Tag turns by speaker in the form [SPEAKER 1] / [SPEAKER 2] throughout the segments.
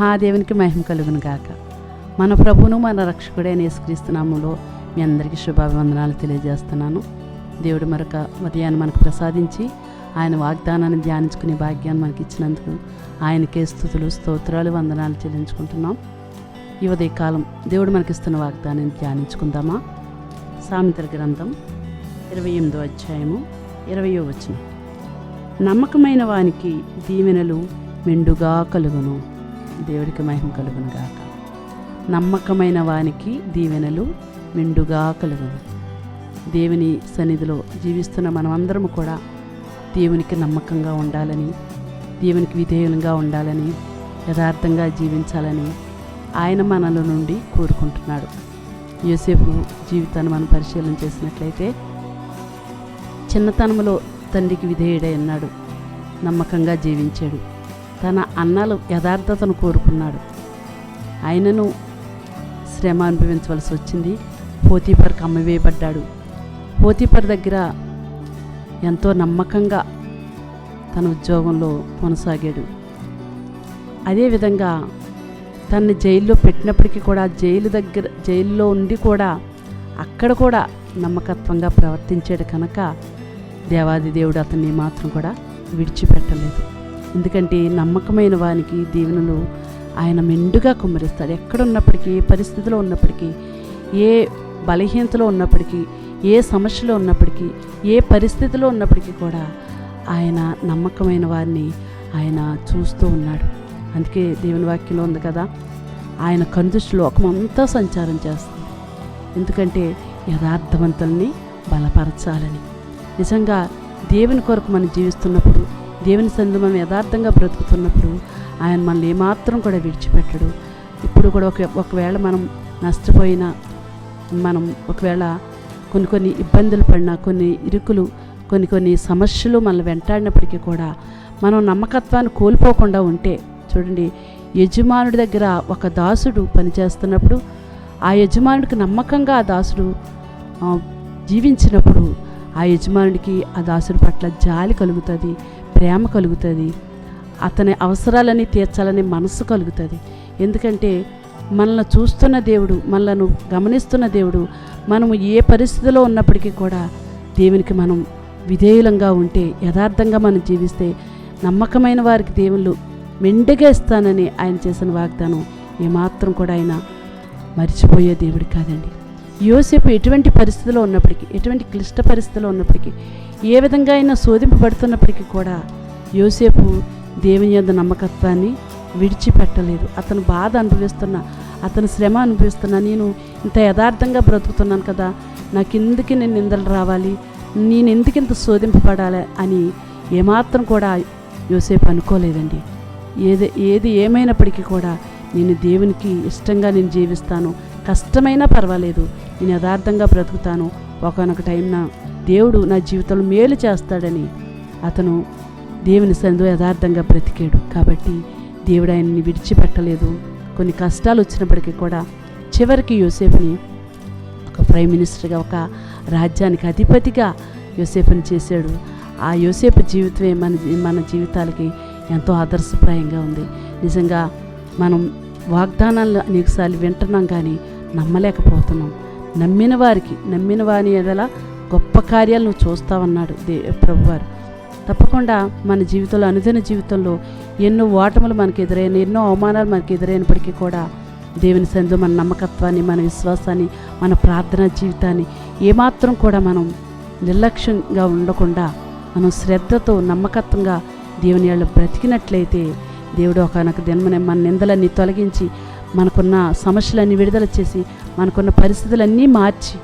[SPEAKER 1] మహాదేవునికి మహిమ కలుగును గాక. మన ప్రభును మన రక్షకుడైన యేసుక్రీస్తునామంలో మీ అందరికీ శుభాభివందనాలు తెలియజేస్తున్నాను. దేవుడు మరొక ఉదయాన్ని మనకు ప్రసాదించి ఆయన వాగ్దానాన్ని ధ్యానించుకునే భాగ్యాన్ని మనకి ఇచ్చినందుకు ఆయనకే స్థుతులు స్తోత్రాలు వందనాలు చెల్లించుకుంటున్నాం. ఈ ఉదయకాలం దేవుడు మనకిస్తున్న వాగ్దానాన్ని ధ్యానించుకుందామా? సామెతల గ్రంథం ఇరవై ఎనిమిదో అధ్యాయము ఇరవయో వచనం. నమ్మకమైన వానికి దీవెనలు మెండుగా కలుగును. దేవుడికి మహిమ కలుగును గాక. నమ్మకమైన వానికి దీవెనలు మెండుగా కలుగును. దేవుని సన్నిధిలో జీవిస్తున్న మనమందరము కూడా దేవునికి నమ్మకంగా ఉండాలని దేవునికి విధేయులంగా ఉండాలని యథార్థంగా జీవించాలని ఆయన మనల నుండి కోరుకుంటున్నాడు. యోసేపు జీవితాన్ని మనం పరిశీలన చేసినట్లయితే చిన్నతనంలో తండ్రికి విధేయుడై ఉన్నాడు. నమ్మకంగా జీవించాడు. తన అన్నలు యథార్థతను కోరుకున్నాడు. ఆయనను శ్రమ అనుభవించవలసి వచ్చింది. పోతీపర్కి అమ్మవేయబడ్డాడు పోతీపర్ దగ్గర ఎంతో నమ్మకంగా తన ఉద్యోగంలో కొనసాగాడు. అదేవిధంగా తన్ని జైల్లో పెట్టినప్పటికీ కూడా జైలు దగ్గర జైల్లో ఉండి కూడా అక్కడ కూడా నమ్మకత్వంగా ప్రవర్తించాడు కనుక దేవాది దేవుడు అతన్ని మాత్రం కూడా విడిచిపెట్టలేదు. ఎందుకంటే నమ్మకమైన వానికి దీవెనలు ఆయన మెండుగా కుమ్మరిస్తాడు. ఎక్కడున్నప్పటికీ ఏ పరిస్థితిలో ఉన్నప్పటికీ ఏ బలహీనతలో ఉన్నప్పటికీ ఏ సమస్యలో ఉన్నప్పటికీ ఏ పరిస్థితిలో ఉన్నప్పటికీ కూడా ఆయన నమ్మకమైన వారిని ఆయన చూస్తూ ఉన్నాడు. అందుకే దేవుని వాక్యంలో ఉంది కదా ఆయన కనుదృష్టి లోకమంతా సంచారం చేస్తుంది. ఎందుకంటే యథార్థవంతుల్ని బలపరచాలని. నిజంగా దేవుని కొరకు మనం జీవిస్తున్నప్పుడు దేవుని సందు మనం యథార్థంగా బ్రతుకుతున్నప్పుడు ఆయన మనల్ని ఏమాత్రం కూడా విడిచిపెట్టడు. ఇప్పుడు కూడా ఒక ఒకవేళ మనం నష్టపోయినా మనం ఒకవేళ కొన్ని కొన్ని ఇబ్బందులు పడినా కొన్ని ఇరుకులు కొన్ని కొన్ని సమస్యలు మనల్ని వెంటాడినప్పటికీ కూడా మనం నమ్మకత్వాన్ని కోల్పోకుండా ఉంటే చూడండి యజమానుడి దగ్గర ఒక దాసుడు పనిచేస్తున్నప్పుడు ఆ యజమానుడికి నమ్మకంగా ఆ దాసుడు జీవించినప్పుడు ఆ యజమానుడికి ఆ దాసుడి పట్ల జాలి కలుగుతుంది. ప్రేమ కలుగుతుంది. అతని అవసరాలని తీర్చాలని మనసు కలుగుతుంది. ఎందుకంటే మనల్ని చూస్తున్న దేవుడు మనలను గమనిస్తున్న దేవుడు మనము ఏ పరిస్థితిలో ఉన్నప్పటికీ కూడా దేవునికి మనం విధేయులంగా ఉంటే యథార్థంగా మనం జీవిస్తే నమ్మకమైన వారికి దేవుళ్ళు మెండుగా ఇస్తానని ఆయన చేసిన వాగ్దానం ఏమాత్రం కూడా ఆయన మర్చిపోయే దేవుడు కాదండి. యోసేపు ఎటువంటి పరిస్థితిలో ఉన్నప్పటికీ ఎటువంటి క్లిష్ట పరిస్థితిలో ఉన్నప్పటికీ ఏ విధంగా అయినా శోధింపబడుతున్నప్పటికీ కూడా యోసేపు దేవుని యొక్క నమ్మకత్వాన్ని విడిచిపెట్టలేదు. అతను బాధ అనుభవిస్తున్న అతను శ్రమ అనుభవిస్తున్నా నేను ఇంత యథార్థంగా బ్రతుకుతున్నాను కదా నాకు ఎందుకు నేను నిందలు రావాలి నేను ఎందుకు ఇంత శోధింపబడాలి అని ఏమాత్రం కూడా యోసేపు అనుకోలేదండి. ఏది ఏది ఏమైనప్పటికీ కూడా నేను దేవునికి ఇష్టంగా నేను జీవిస్తాను కష్టమైనా పర్వాలేదు. నేను యథార్థంగా బ్రతుకుతాను. ఒకనొక టైంన దేవుడు నా జీవితంలో మేలు చేస్తాడని. అతను దేవుని సందు యథార్థంగా బ్రతికాడు. కాబట్టి దేవుడు ఆయన్ని విడిచిపెట్టలేదు. కొన్ని కష్టాలు వచ్చినప్పటికీ కూడా చివరికి యోసేపుని ఒక ప్రైమ్ మినిస్టర్గా ఒక రాజ్యానికి అధిపతిగా యోసేపుని చేశాడు. ఆ యోసేపు జీవితమే మన మన జీవితాలకి ఎంతో ఆదర్శప్రాయంగా ఉంది. నిజంగా మనం వాగ్దానాలు అనేకసార్లు వింటున్నాం కానీ నమ్మలేకపోతున్నాం. నమ్మిన వారికి నమ్మిన వారిని ఎడల గొప్ప కార్యాలు నువ్వు చూస్తావన్నాడు దే ప్రభువారు. తప్పకుండా మన జీవితంలో అనుదిన జీవితంలో ఎన్నో ఓటములు మనకు ఎదురైన ఎన్నో అవమానాలు మనకు ఎదురైనప్పటికీ కూడా దేవుని సందు మన నమ్మకత్వాన్ని మన విశ్వాసాన్ని మన ప్రార్థనా జీవితాన్ని ఏమాత్రం కూడా మనం నిర్లక్ష్యంగా ఉండకుండా మనం శ్రద్ధతో నమ్మకత్వంగా దేవుని వాళ్ళు బ్రతికినట్లయితే దేవుడు ఒకనొక దినమనే మన నిందలన్నీ తొలగించి మనకున్న సమస్యలన్నీ విడుదల చేసి మనకున్న పరిస్థితులన్నీ మార్చి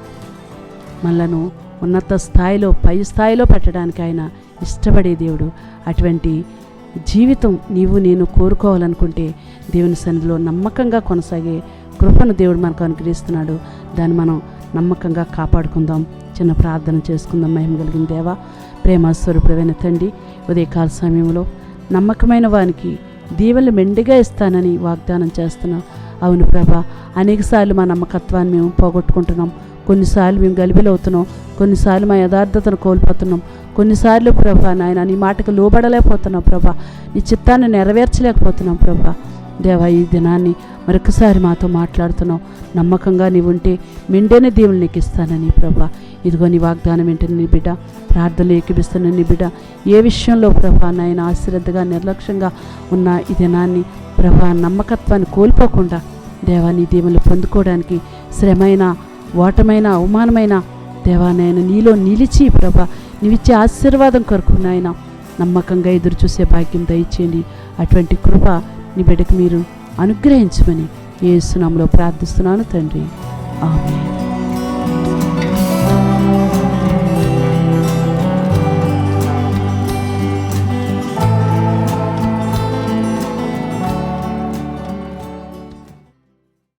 [SPEAKER 1] మనలను ఉన్నత స్థాయిలో పై స్థాయిలో పెట్టడానికి ఆయన ఇష్టపడే దేవుడు. అటువంటి జీవితం నీవు నేను కోరుకోవాలనుకుంటే దేవుని సన్నిధిలో నమ్మకంగా కొనసాగే కృపను దేవుడు మనకు అనుగ్రహిస్తున్నాడు. దాన్ని మనం నమ్మకంగా కాపాడుకుందాం. చిన్న ప్రార్థన చేసుకుందాం. మహిమ కలిగిన దేవా ప్రేమ స్వరూపుడైన తండ్రి ఉదయకాల సమయంలో నమ్మకమైన వానికి దీవెనలు మెండుగా ఇస్తానని వాగ్దానం చేస్తున్నాం. అవును ప్రభా అనేకసార్లు మా నమ్మకత్వాన్ని మేము పోగొట్టుకుంటున్నాం. కొన్నిసార్లు మేము గలిబిలవుతున్నాం. కొన్నిసార్లు మా యథార్థతను కోల్పోతున్నాం. కొన్నిసార్లు ప్రభా నాయన నీ మాటకు లోబడలేకపోతున్నాం ప్రభా. నీ చిత్తాన్ని నెరవేర్చలేకపోతున్నాం ప్రభా. దేవా ఈ దినాన్ని మరొకసారి మాతో మాట్లాడుతున్నావు. నమ్మకంగా నీవుంటే మెండైన దేవుని నీకు ఇస్తానని ప్రభా. ఇదిగో నీ వాగ్దానం ఏంటని నీ బిడ్డ ప్రార్థనలు ఏకిపిస్తున్న నీ బిడ్డ ఏ విషయంలో ప్రభా నాయన ఆశ్రద్ధగా నిర్లక్ష్యంగా ఉన్న ఈ దినాన్ని ప్రభా నమ్మకత్వాన్ని కోల్పోకుండా దేవాన్ని దేవుని పొందుకోవడానికి శ్రమైన ఓటమైన అవమానమైన దేవా నాయన నీలో నిలిచి ప్రభా నీవిచ్చే ఆశీర్వాదం కొరకు నాయన నమ్మకంగా ఎదురు చూసే భాగ్యం దయచేయండి. అటువంటి కృప నీ బిడ్డకు మీరు అనుగ్రహించమని ఏ ప్రార్థిస్తున్నాను తండ్రి. ఆమె